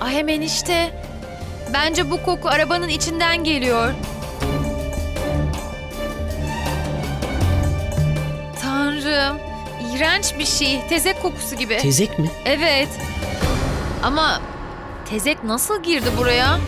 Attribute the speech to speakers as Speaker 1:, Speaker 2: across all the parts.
Speaker 1: Ay hemen işte. Bence bu koku arabanın içinden geliyor. Tanrım. iğrenç bir şey. Tezek kokusu gibi.
Speaker 2: Tezek mi?
Speaker 1: evet. Ama tezek nasıl girdi buraya?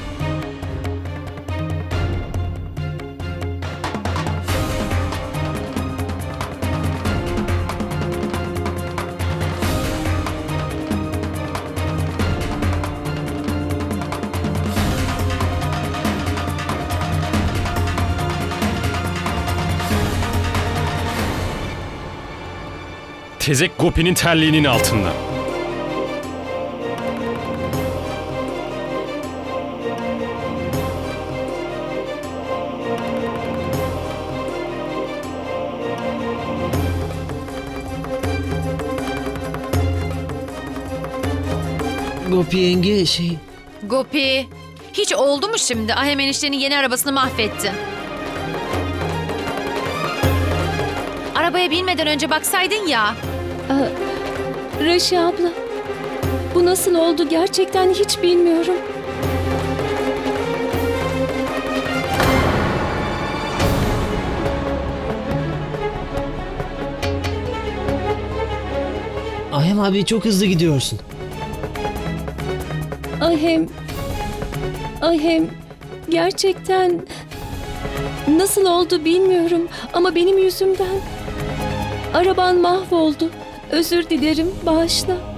Speaker 3: Tezek Gopi'nin terliğinin altında.
Speaker 2: Gopi yenge şey...
Speaker 1: Gopi. Hiç oldu mu şimdi? Ahem eniştenin yeni arabasını mahvettin. Arabaya binmeden önce baksaydın ya.
Speaker 4: Raşi abla. Bu nasıl oldu gerçekten hiç bilmiyorum.
Speaker 2: Ahem abi çok hızlı gidiyorsun.
Speaker 4: Ahem. Ahem. Gerçekten nasıl oldu bilmiyorum ama benim yüzümden araban mahvoldu. Özür dilerim, bağışla.